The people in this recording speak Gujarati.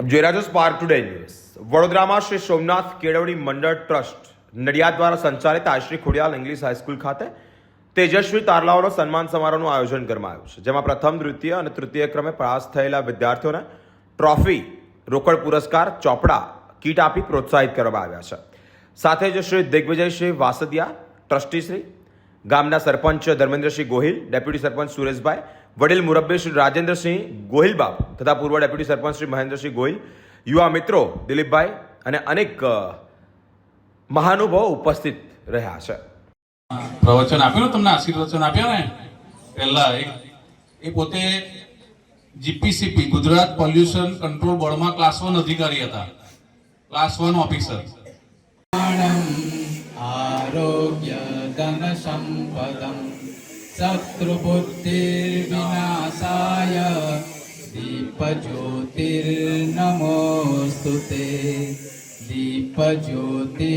જોઈ રહ્યા છો સ્પાર્ક ટુડે ન્યૂઝ વડોદરામાં શ્રી સોમનાથ કેળવણી મંડળ ટ્રસ્ટ, નડિયાદ દ્વારા સંચાલિત આશ્રી ખોડિયાલ ઇંગ્લિશ હાઈસ્કૂલ ખાતે તેજસ્વી તારલાઓનો સન્માન સમારોહનું આયોજન કરવામાં આવ્યું છે, જેમાં પ્રથમ દ્વિતીય અને તૃતીય ક્રમે પાસ થયેલા વિદ્યાર્થીઓને ટ્રોફી, રોકડ પુરસ્કાર, ચોપડા, કીટ આપી પ્રોત્સાહિત કરવામાં આવ્યા છે. સાથે જ શ્રી દિગ્વિજયસિંહ વાસદિયા, ટ્રસ્ટીશ્રી, ગામના સરપંચ ધર્મેન્દ્રસિંહ ગોહિલ, ડેપ્યુટી સરપંચ સુરેશભાઈ વડીલ મુરબ્બી શ્રી રાજેન્દ્રસિંહ ગોહિલબાપ તથા પૂર્વ ડેપ્યુટી સરપંચ શ્રી મહેન્દ્રસિંહ ગોહિલ યુવા મિત્રો દિલીપભાઈ અને અનેક મહાનુભાવો ઉપસ્થિત રહ્યા છે. પ્રવચન આપ્યું તમને? આશીર્વચન આપ્યા ને? પહેલા એ પોતે જીપીસીપી ગુજરાત પોલ્યુશન કંટ્રોલ બોર્ડમાં ક્લાસ વન અધિકારી હતા. Class one officer. આરોગ્ય ધન સંપદમ. शत्रुबुद्धिर्विनाशाय दीपज्योतिर्नमोऽस्तु ते। दीपज्योतिर्नमोऽस्तु